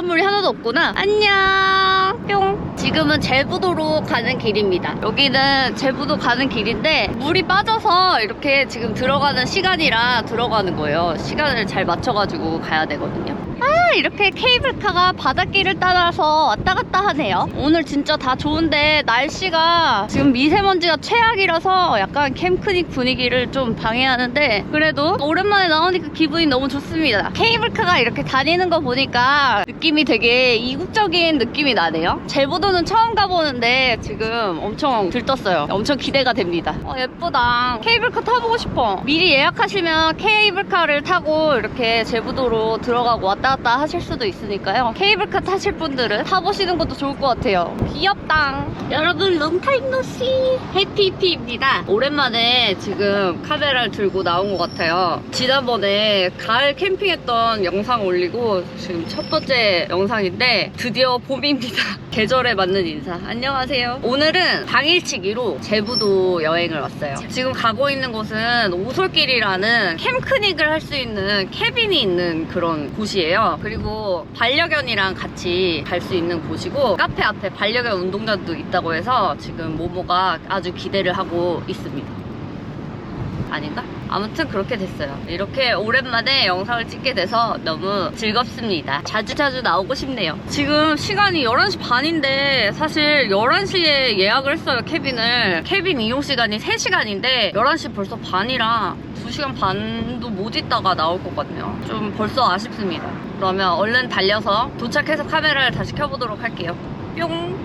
바닷물이 하나도 없구나. 안녕. 뿅. 지금은 제부도로 가는 길입니다. 여기는 제부도 가는 길인데 물이 빠져서 이렇게 지금 들어가는 시간이라 들어가는 거예요. 시간을 잘 맞춰가지고 가야 되거든요. 아 이렇게 케이블카가 바닷길을 따라서 왔다 갔다 하네요. 오늘 진짜 다 좋은데 날씨가 지금 미세먼지가 최악이라서 약간 캠크닉 분위기를 좀 방해하는데 그래도 오랜만에 나오니까 기분이 너무 좋습니다. 케이블카가 이렇게 다니는 거 보니까 느낌이 되게 이국적인 느낌이 나네요. 제부도는 처음 가보는데 지금 엄청 들떴어요. 엄청 기대가 됩니다. 어, 예쁘다. 케이블카 타보고 싶어. 미리 예약하시면 케이블카를 타고 이렇게 제부도로 들어가고 왔다 갔다 하실 수도 있으니까요. 케이블카 타실 분들은 타보시는 것도 좋을 것 같아요. 귀엽다. 여러분, 롱타임 노시 해피피입니다. 오랜만에 지금 카메라를 들고 나온 것 같아요. 지난번에 가을 캠핑했던 영상 올리고 지금 첫 번째 영상인데 드디어 봄입니다. 계절에 맞는 인사. 안녕하세요. 오늘은 당일치기로 제부도 여행을 왔어요. 지금 가고 있는 곳은 오솔길이라는 캠크닉을 할 수 있는 캐빈이 있는 그런 곳이에요. 그리고 반려견이랑 같이 갈 수 있는 곳이고 카페 앞에 반려견 운동장도 있다고 해서 지금 모모가 아주 기대를 하고 있습니다. 아닌가? 아무튼 그렇게 됐어요. 이렇게 오랜만에 영상을 찍게 돼서 너무 즐겁습니다. 자주 자주 나오고 싶네요. 지금 시간이 11시 반인데 사실 11시에 예약을 했어요, 캐빈을. 캐빈 이용 시간이 3시간인데 11시 벌써 반이라 2시간 반도 못 있다가 나올 것 같네요. 좀 벌써 아쉽습니다. 그러면 얼른 달려서 도착해서 카메라를 다시 켜보도록 할게요. 뿅!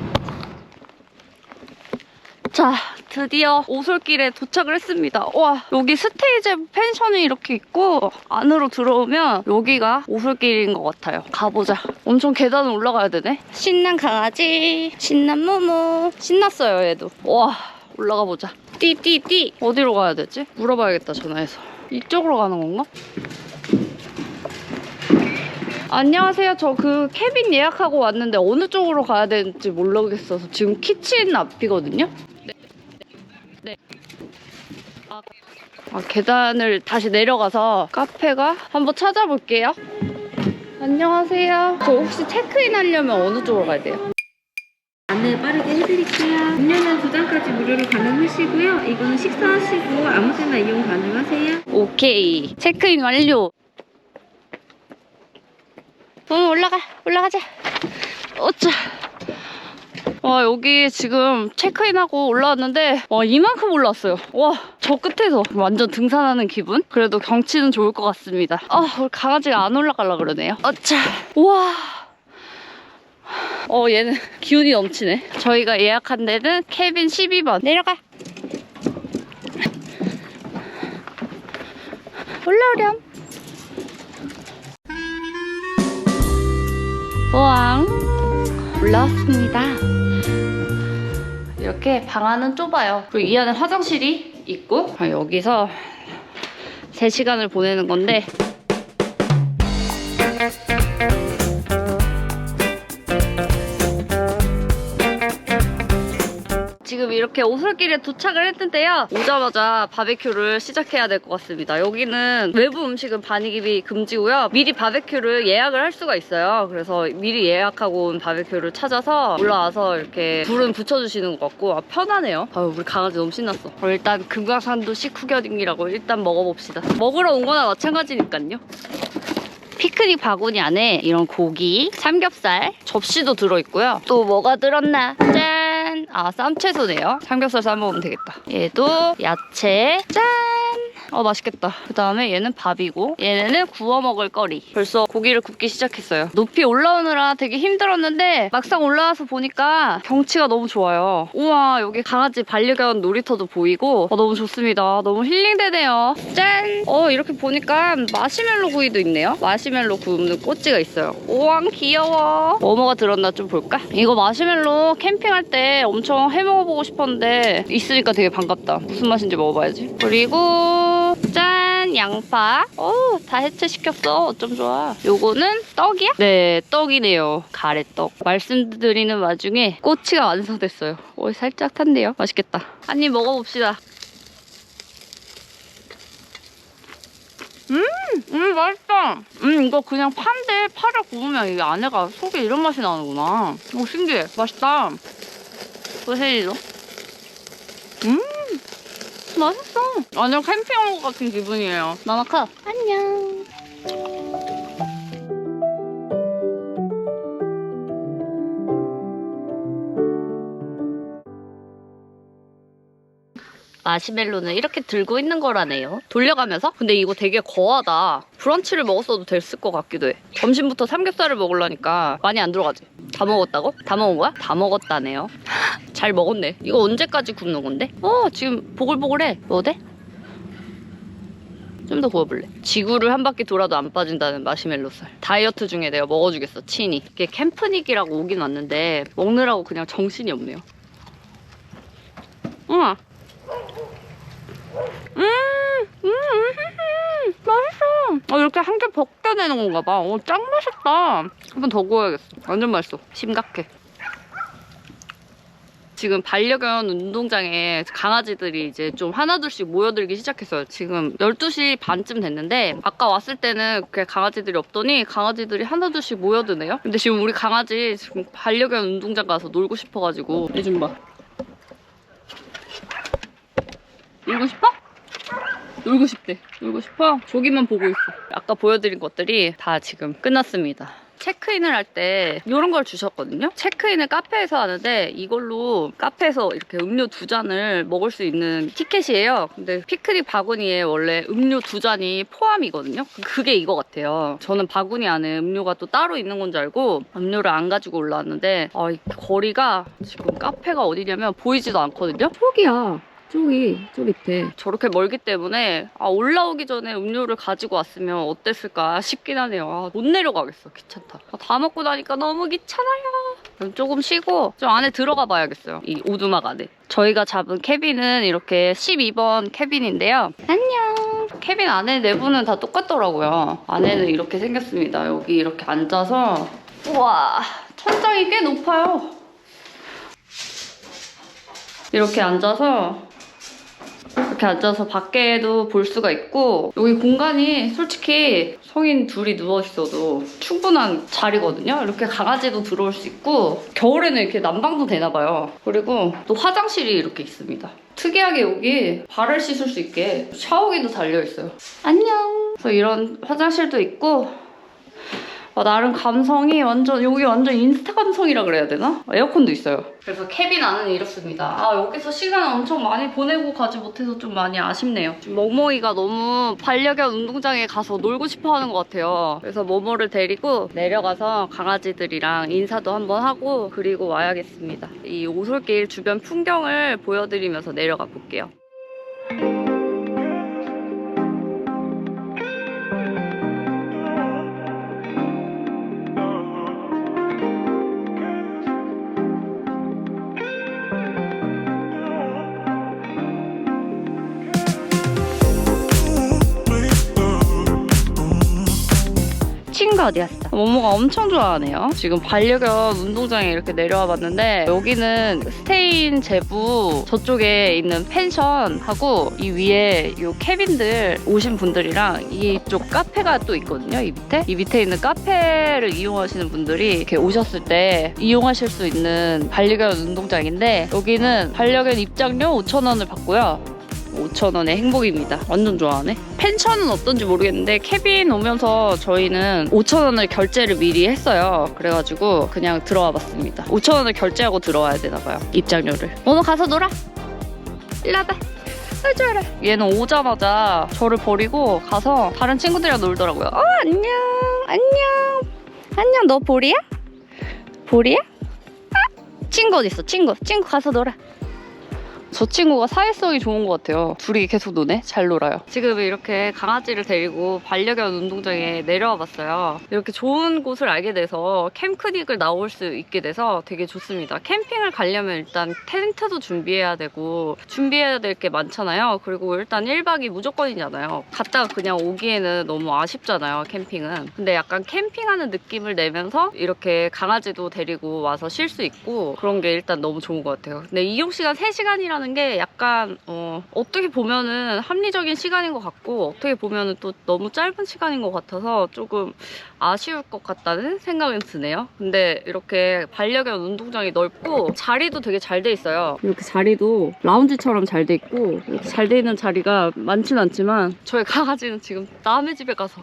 자, 드디어 오솔길에 도착을 했습니다. 와, 여기 스테이지 펜션이 이렇게 있고 안으로 들어오면 여기가 오솔길인 것 같아요. 가보자. 엄청 계단을 올라가야 되네. 신난 강아지, 신난 모모. 신났어요, 얘도. 와, 올라가 보자. 띠띠띠. 어디로 가야 되지? 물어봐야겠다, 전화해서. 이쪽으로 가는 건가? 안녕하세요. 저 그 캐빈 예약하고 왔는데 어느 쪽으로 가야 되는지 모르겠어서 지금 키친 앞이거든요. 아, 계단을 다시 내려가서 카페가 한번 찾아볼게요. 안녕하세요. 저 혹시 체크인 하려면 어느 쪽으로 가야 돼요? 안내 빠르게 해드릴게요. 음료는 두 잔까지 무료로 가능하시고요. 이거는 식사하시고 아무 때나 이용 가능하세요. 오케이. 체크인 완료. 응, 올라가. 올라가자. 어짜. 와, 여기 지금 체크인하고 올라왔는데, 와, 이만큼 올라왔어요. 와, 저 끝에서 완전 등산하는 기분? 그래도 경치는 좋을 것 같습니다. 아, 우리 강아지가 안 올라가려 그러네요. 어짜. 와. 어, 얘는 기운이 넘치네. 저희가 예약한 데는 캐빈 12번. 내려가. 올라오렴. 우왕. 올라왔습니다. 이렇게 방 안은 좁아요. 그리고 이 안에 화장실이 있고, 아, 여기서 3시간을 보내는 건데, 지금 이렇게 오솔길에 도착을 했는데요. 오자마자 바베큐를 시작해야 될 것 같습니다. 여기는 외부 음식은 반입이 금지고요. 미리 바베큐를 예약을 할 수가 있어요. 그래서 미리 예약하고 온 바베큐를 찾아서 올라와서 이렇게 불은 붙여주시는 것 같고 아, 편하네요. 아유, 우리 강아지 너무 신났어. 그럼 일단 금강산도 식후겨딩이라고 일단 먹어봅시다. 먹으러 온 거나 마찬가지니까요. 피크닉 바구니 안에 이런 고기, 삼겹살, 접시도 들어있고요. 또 뭐가 들었나? 짠! 아, 쌈채소네요. 삼겹살 싸먹으면 되겠다. 얘도 야채, 짠! 어, 맛있겠다. 그 다음에 얘는 밥이고, 얘네는 구워 먹을 거리. 벌써 고기를 굽기 시작했어요. 높이 올라오느라 되게 힘들었는데, 막상 올라와서 보니까 경치가 너무 좋아요. 우와, 여기 강아지 반려견 놀이터도 보이고, 어, 너무 좋습니다. 너무 힐링되네요. 짠! 어, 이렇게 보니까 마시멜로 구이도 있네요. 마시멜로 굽는 꼬치가 있어요. 우와, 귀여워. 뭐뭐가 들었나 좀 볼까? 이거 마시멜로 캠핑할 때 엄청 해먹어보고 싶었는데, 있으니까 되게 반갑다. 무슨 맛인지 먹어봐야지. 그리고, 짠! 양파. 오, 다 해체시켰어. 어쩜 좋아. 요거는 떡이야? 네, 떡이네요. 가래떡. 말씀드리는 와중에 꼬치가 완성됐어요. 오, 살짝 탄데요. 맛있겠다. 한 입 먹어봅시다. 음, 음, 맛있다. 음, 이거 그냥 파인데 회 파를 구우면 이 안에가 속에 이런 맛이 나는구나. 오 신기해. 맛있다. 소세지도. 음 맛있어. 완전 캠핑 온 것 같은 기분이에요. 마마카 안녕. 마시멜로는 이렇게 들고 있는 거라네요. 돌려가면서? 근데 이거 되게 거하다. 브런치를 먹었어도 됐을 것 같기도 해. 점심부터 삼겹살을 먹으려니까 많이 안 들어가지. 다 먹었다고? 다 먹은 거야? 다 먹었다네요. 잘 먹었네. 이거 언제까지 굽는 건데? 어, 지금 보글보글해. 뭐 돼? 좀더 구워볼래. 지구를 한 바퀴 돌아도 안 빠진다는 마시멜로 살. 다이어트 중에 내가 먹어주겠어, 친히. 이게 캠프닉이라고 오긴 왔는데 먹느라고 그냥 정신이 없네요. 우와. 음, 음, 음, 음, 맛있어. 어, 이렇게 한 개 벗겨내는 건가 봐. 어, 짱 맛있다. 한 번 더 구워야겠어. 완전 맛있어. 심각해. 지금 반려견 운동장에 강아지들이 이제 좀 하나둘씩 모여들기 시작했어요. 지금 12시 반쯤 됐는데 아까 왔을 때는 그렇게 강아지들이 없더니 강아지들이 하나둘씩 모여드네요. 근데 지금 우리 강아지 지금 반려견 운동장 가서 놀고 싶어가지고 요즘 봐. 놀고 싶어? 놀고 싶대. 놀고 싶어? 저기만 보고 있어. 아까 보여드린 것들이 다 지금 끝났습니다. 체크인을 할 때 이런 걸 주셨거든요. 체크인을 카페에서 하는데 이걸로 카페에서 이렇게 음료 두 잔을 먹을 수 있는 티켓이에요. 근데 피크닉 바구니에 원래 음료 두 잔이 포함이거든요. 그게 이거 같아요. 저는 바구니 안에 음료가 또 따로 있는 건 줄 알고 음료를 안 가지고 올라왔는데 아, 이 거리가 지금 카페가 어디냐면 보이지도 않거든요. 저기야. 저 밑에. 저렇게 멀기 때문에 아, 올라오기 전에 음료를 가지고 왔으면 어땠을까 싶긴 하네요. 아, 못 내려가겠어 귀찮다. 아, 다 먹고 나니까 너무 귀찮아요. 그럼 조금 쉬고 좀 안에 들어가 봐야겠어요 이 오두막 안에. 저희가 잡은 캐빈은 이렇게 12번 캐빈인데요. 안녕. 캐빈 안에 내부는 다 똑같더라고요. 안에는 이렇게 생겼습니다. 여기 이렇게 앉아서. 우와 천장이 꽤 높아요. 이렇게 앉아서 이렇게 앉아서 밖에도 볼 수가 있고 여기 공간이 솔직히 성인 둘이 누워 있어도 충분한 자리거든요. 이렇게 강아지도 들어올 수 있고 겨울에는 이렇게 난방도 되나 봐요. 그리고 또 화장실이 이렇게 있습니다. 특이하게 여기 발을 씻을 수 있게 샤워기도 달려 있어요. 안녕. 그래서 이런 화장실도 있고 아, 나름 감성이 완전 여기 완전 인스타 감성이라 그래야 되나? 에어컨도 있어요. 그래서 캐빈 안은 이렇습니다. 아 여기서 시간 엄청 많이 보내고 가지 못해서 좀 많이 아쉽네요. 지금 모모이가 너무 반려견 운동장에 가서 놀고 싶어하는 것 같아요. 그래서 모모를 데리고 내려가서 강아지들이랑 인사도 한번 하고 그리고 와야겠습니다. 이 오솔길 주변 풍경을 보여드리면서 내려가 볼게요. 친구 어디 갔어? 모모가 엄청 좋아하네요. 지금 반려견 운동장에 이렇게 내려와 봤는데 여기는 스테인 제부 저쪽에 있는 펜션하고 이 위에 이 캐빈들 오신 분들이랑 이쪽 카페가 또 있거든요. 이 밑에 이 밑에 있는 카페를 이용하시는 분들이 이렇게 오셨을 때 이용하실 수 있는 반려견 운동장인데 여기는 반려견 입장료 5,000원을 받고요. 5,000원의 행복입니다. 완전 좋아하네. 펜션은 어떤지 모르겠는데 캐빈 오면서 저희는 5,000원을 결제를 미리 했어요. 그래가지고 그냥 들어와 봤습니다. 5,000원을 결제하고 들어와야 되나봐요. 입장료를. 오늘 가서 놀아. 일로 와봐. 해줘라. 얘는 오자마자 저를 버리고 가서 다른 친구들이랑 놀더라고요. 어, 안녕. 안녕. 안녕. 너 보리야? 보리야? 아, 친구 어딨어? 친구. 친구 가서 놀아. 저 친구가 사회성이 좋은 것 같아요. 둘이 계속 노네? 잘 놀아요. 지금 이렇게 강아지를 데리고 반려견 운동장에 내려와 봤어요. 이렇게 좋은 곳을 알게 돼서 캠크닉을 나올 수 있게 돼서 되게 좋습니다. 캠핑을 가려면 일단 텐트도 준비해야 되고 준비해야 될 게 많잖아요. 그리고 일단 1박이 무조건이잖아요. 갔다가 그냥 오기에는 너무 아쉽잖아요. 캠핑은. 근데 약간 캠핑하는 느낌을 내면서 이렇게 강아지도 데리고 와서 쉴 수 있고 그런 게 일단 너무 좋은 것 같아요. 근데 이용 시간 3시간이라는 시간이라는 게 약간 어, 어떻게 보면은 합리적인 시간인 것 같고 어떻게 보면은 또 너무 짧은 시간인 것 같아서 조금 아쉬울 것 같다는 생각은 드네요. 근데 이렇게 반려견 운동장이 넓고 자리도 되게 잘 돼 있어요. 이렇게 자리도 라운지처럼 잘 돼 있고 이렇게 잘 돼 있는 자리가 많진 않지만 저희 강아지는 지금 남의 집에 가서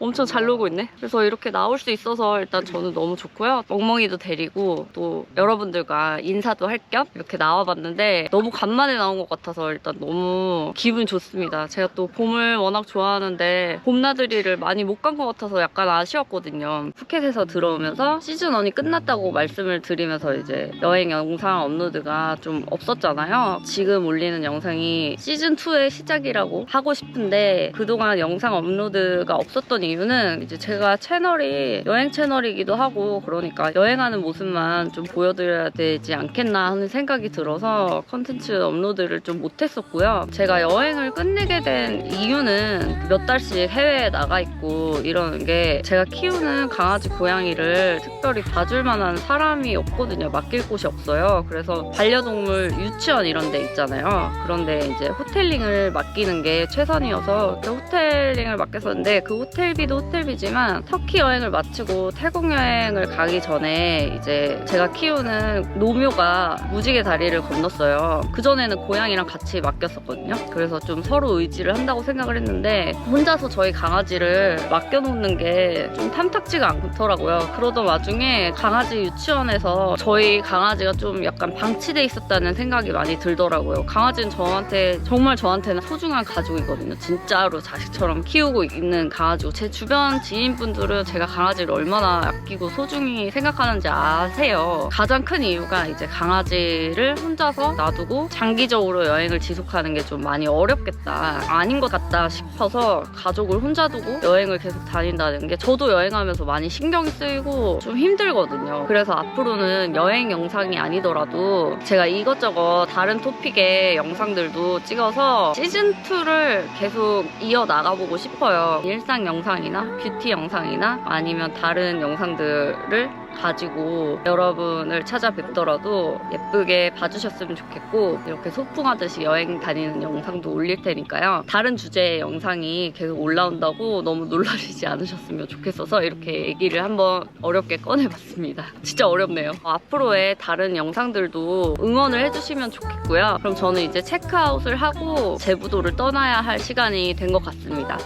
엄청 잘 놀고 있네. 그래서 이렇게 나올 수 있어서 일단 저는 너무 좋고요. 멍멍이도 데리고 또 여러분들과 인사도 할 겸 이렇게 나와봤는데 너무 간만에 나온 것 같아서 일단 너무 기분 좋습니다. 제가 또 봄을 워낙 좋아하는데 봄나들이를 많이 못 간 것 같아서 약간 아쉬웠거든요. 푸켓에서 들어오면서 시즌 1이 끝났다고 말씀을 드리면서 이제 여행 영상 업로드가 좀 없었잖아요. 지금 올리는 영상이 시즌 2의 시작이라고 하고 싶은데 그동안 영상 업로드가 없었던 이유는 이제 제가 채널이 여행 채널이기도 하고 그러니까 여행하는 모습만 좀 보여드려야 되지 않겠나 하는 생각이 들어서 컨텐츠 업로드를 좀 못했었고요. 제가 여행을 끝내게 된 이유는 몇 달씩 해외에 나가 있고 이러는 게 제가 키우는 강아지 고양이를 특별히 봐줄 만한 사람이 없거든요. 맡길 곳이 없어요. 그래서 반려동물 유치원 이런 데 있잖아요. 그런데 이제 호텔링을 맡기는 게 최선이어서 호텔링을 맡겼었는데 그 호텔비 도 호텔비지만 터키 여행을 마치고 태국 여행을 가기 전에 이제 제가 키우는 노묘가 무지개 다리를 건넜어요. 그전에는 고양이랑 같이 맡겼었거든요. 그래서 좀 서로 의지를 한다고 생각을 했는데 혼자서 저희 강아지를 맡겨놓는 게 좀 탐탁지가 않더라고요. 그러던 와중에 강아지 유치원에서 저희 강아지가 좀 약간 방치돼 있었다는 생각이 많이 들더라고요. 강아지는 저한테 정말 저한테는 소중한 가족이거든요. 진짜로 자식처럼 키우고 있는 강아지고 제 주변 지인분들은 제가 강아지를 얼마나 아끼고 소중히 생각하는지 아세요. 가장 큰 이유가 이제 강아지를 혼자서 놔두고 장기적으로 여행을 지속하는 게 좀 많이 어렵겠다. 아닌 것 같다 싶어서 가족을 혼자 두고 여행을 계속 다닌다는 게 저도 여행하면서 많이 신경이 쓰이고 좀 힘들거든요. 그래서 앞으로는 여행 영상이 아니더라도 제가 이것저것 다른 토픽의 영상들도 찍어서 시즌2를 계속 이어 나가보고 싶어요. 일상 영상 이나 뷰티 영상이나 아니면 다른 영상들을 가지고 여러분을 찾아뵙더라도 예쁘게 봐주셨으면 좋겠고 이렇게 소풍하듯이 여행 다니는 영상도 올릴 테니까요. 다른 주제의 영상이 계속 올라온다고 너무 놀라시지 않으셨으면 좋겠어서 이렇게 얘기를 한번 어렵게 꺼내봤습니다. 진짜 어렵네요. 앞으로의 다른 영상들도 응원을 해주시면 좋겠고요. 그럼 저는 이제 체크아웃을 하고 제부도를 떠나야 할 시간이 된 것 같습니다.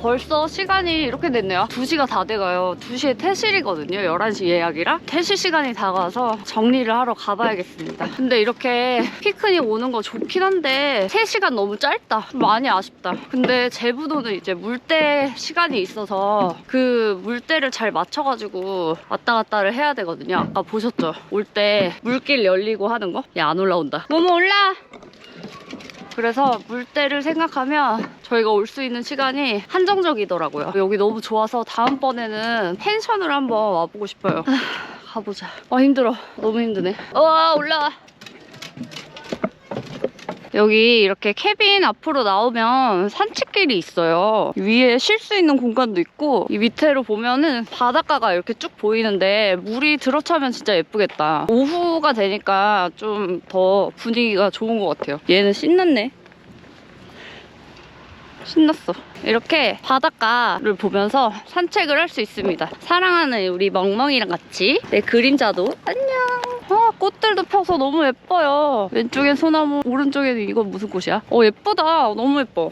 벌써 시간이 이렇게 됐네요. 2시가 다 돼가요. 2시에 퇴실이거든요. 11시 예약이라. 퇴실 시간이 다가와서 정리를 하러 가봐야겠습니다. 근데 이렇게 피크닉 오는 거 좋긴 한데 3시간 너무 짧다. 많이 아쉽다. 근데 제부도는 이제 물때 시간이 있어서 그 물때를 잘 맞춰가지고 왔다 갔다를 해야 되거든요. 아까 보셨죠? 올 때 물길 열리고 하는 거? 야, 안 올라온다. 너무 올라! 그래서 물때를 생각하면 저희가 올 수 있는 시간이 한정적이더라고요. 여기 너무 좋아서 다음번에는 펜션을 한번 와보고 싶어요. 아, 가보자. 아 힘들어. 너무 힘드네. 와 올라와. 여기 이렇게 캐빈 앞으로 나오면 산책길이 있어요. 위에 쉴 수 있는 공간도 있고 이 밑으로 보면은 바닷가가 이렇게 쭉 보이는데 물이 들어차면 진짜 예쁘겠다. 오후가 되니까 좀 더 분위기가 좋은 것 같아요. 얘는 신났네. 신났어. 이렇게 바닷가를 보면서 산책을 할 수 있습니다. 사랑하는 우리 멍멍이랑 같이 내 그림자도 안녕. 아, 꽃들도 펴서 너무 예뻐요. 왼쪽엔 소나무, 오른쪽에는 이건 무슨 꽃이야? 어, 예쁘다. 너무 예뻐.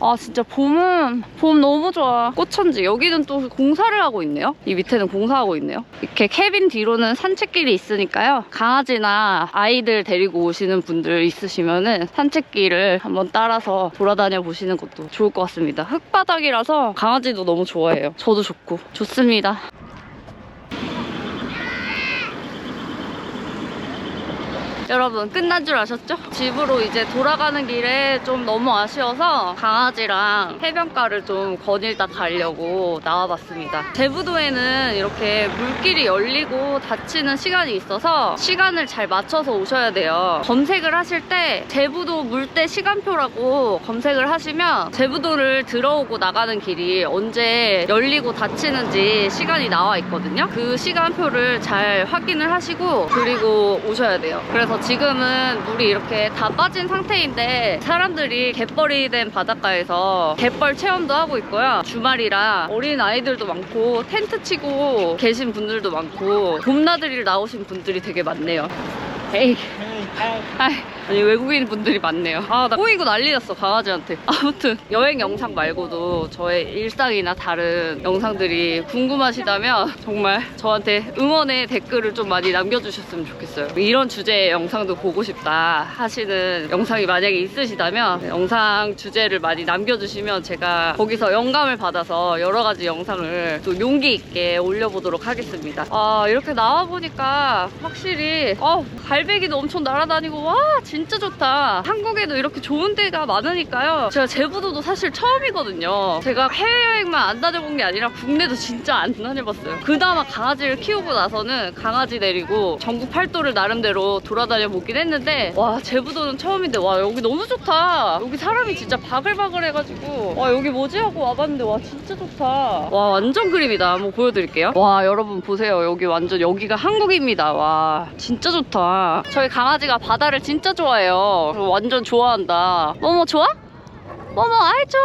아, 진짜 봄은, 봄 너무 좋아. 꽃천지. 여기는 또 공사를 하고 있네요. 이 밑에는 공사하고 있네요. 이렇게 캐빈 뒤로는 산책길이 있으니까요. 강아지나 아이들 데리고 오시는 분들 있으시면은 산책길을 한번 따라서 돌아다녀 보시는 것도 좋을 것 같습니다. 흙바닥이라서 강아지도 너무 좋아해요. 저도 좋고. 좋습니다. 여러분 끝난 줄 아셨죠? 집으로 이제 돌아가는 길에 좀 너무 아쉬워서 강아지랑 해변가를 좀 거닐다 가려고 나와봤습니다. 제부도에는 이렇게 물길이 열리고 닫히는 시간이 있어서 시간을 잘 맞춰서 오셔야 돼요. 검색을 하실 때 제부도 물때 시간표라고 검색을 하시면 제부도를 들어오고 나가는 길이 언제 열리고 닫히는지 시간이 나와 있거든요. 그 시간표를 잘 확인을 하시고 그리고 오셔야 돼요. 그래서 지금은 물이 이렇게 다 빠진 상태인데 사람들이 갯벌이 된 바닷가에서 갯벌 체험도 하고 있고요. 주말이라 어린 아이들도 많고 텐트 치고 계신 분들도 많고 봄나들이를 나오신 분들이 되게 많네요. 에이. 아이, 아니 외국인 분들이 많네요. 아 나 꼬이고 난리 났어 강아지한테. 아무튼 여행 영상 말고도 저의 일상이나 다른 영상들이 궁금하시다면 정말 저한테 응원의 댓글을 좀 많이 남겨주셨으면 좋겠어요. 이런 주제의 영상도 보고 싶다 하시는 영상이 만약에 있으시다면 영상 주제를 많이 남겨주시면 제가 거기서 영감을 받아서 여러 가지 영상을 또 용기 있게 올려보도록 하겠습니다. 아 이렇게 나와 보니까 확실히 어 갈배기도 엄청 날아다니고 와 진짜 좋다. 한국에도 이렇게 좋은 데가 많으니까요. 제가 제부도도 사실 처음이거든요. 제가 해외여행만 안 다녀본 게 아니라 국내도 진짜 안 다녀봤어요. 그나마 강아지를 키우고 나서는 강아지 데리고 전국 팔도를 나름대로 돌아다녀 보긴 했는데 와 제부도는 처음인데 와 여기 너무 좋다. 여기 사람이 진짜 바글바글 해가지고 와 여기 뭐지 하고 와봤는데 와 진짜 좋다. 와 완전 그림이다. 한번 보여드릴게요. 와 여러분 보세요. 여기 완전 여기가 한국입니다. 와 진짜 좋다. 저희 강아지가 바다를 진짜 좋아 해요. 완전 좋아한다. 뭐뭐 좋아? 어머, 아이 좋아,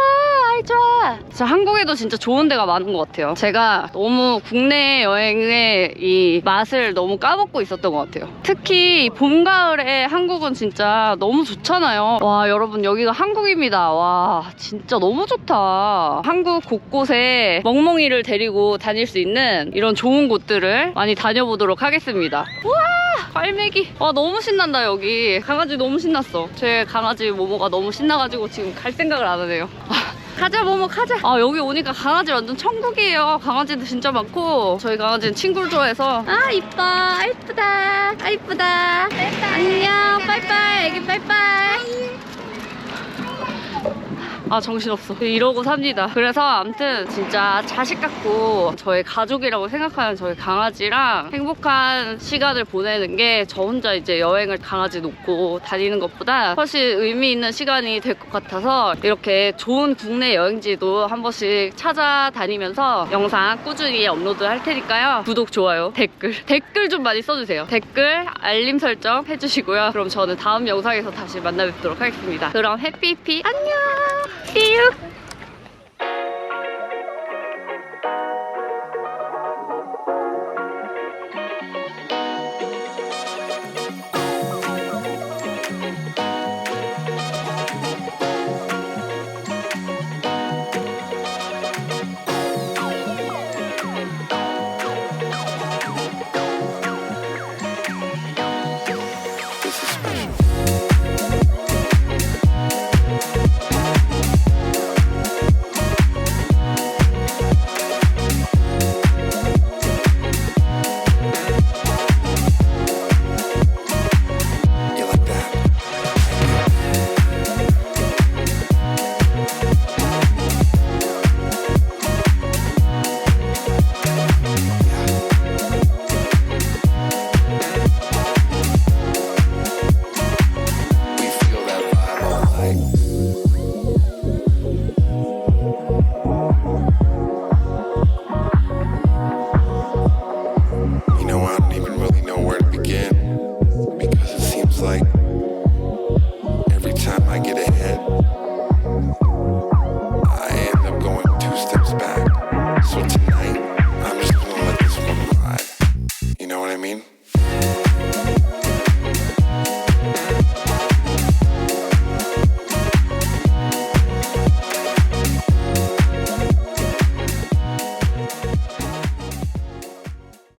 아이 좋아. 진짜 한국에도 진짜 좋은 데가 많은 것 같아요. 제가 너무 국내 여행의 이 맛을 너무 까먹고 있었던 것 같아요. 특히 이 봄, 가을에 한국은 진짜 너무 좋잖아요. 와, 여러분 여기가 한국입니다. 와, 진짜 너무 좋다. 한국 곳곳에 멍멍이를 데리고 다닐 수 있는 이런 좋은 곳들을 많이 다녀보도록 하겠습니다. 갈매기. 와, 너무 신난다, 여기. 강아지 너무 신났어. 제 강아지 모모가 너무 신나가지고 지금 갈 생각 을 안 하네요. 아, 가자, 모모, 가자. 아, 여기 오니까 강아지 완전 천국이에요. 강아지도 진짜 많고. 저희 강아지는 친구를 좋아해서. 아, 이뻐. 아, 이쁘다. 아, 이쁘다. 안녕. 빠이빠이. 애기 빠이빠이. 아 정신없어. 이러고 삽니다. 그래서 암튼 진짜 자식 같고 저의 가족이라고 생각하는 저희 강아지랑 행복한 시간을 보내는 게 저 혼자 이제 여행을 강아지 놓고 다니는 것보다 훨씬 의미 있는 시간이 될 것 같아서 이렇게 좋은 국내 여행지도 한 번씩 찾아다니면서 영상 꾸준히 업로드 할 테니까요. 구독, 좋아요, 댓글. 댓글 좀 많이 써주세요. 댓글, 알림 설정 해주시고요. 그럼 저는 다음 영상에서 다시 만나 뵙도록 하겠습니다. 그럼 해피피 안녕 See you.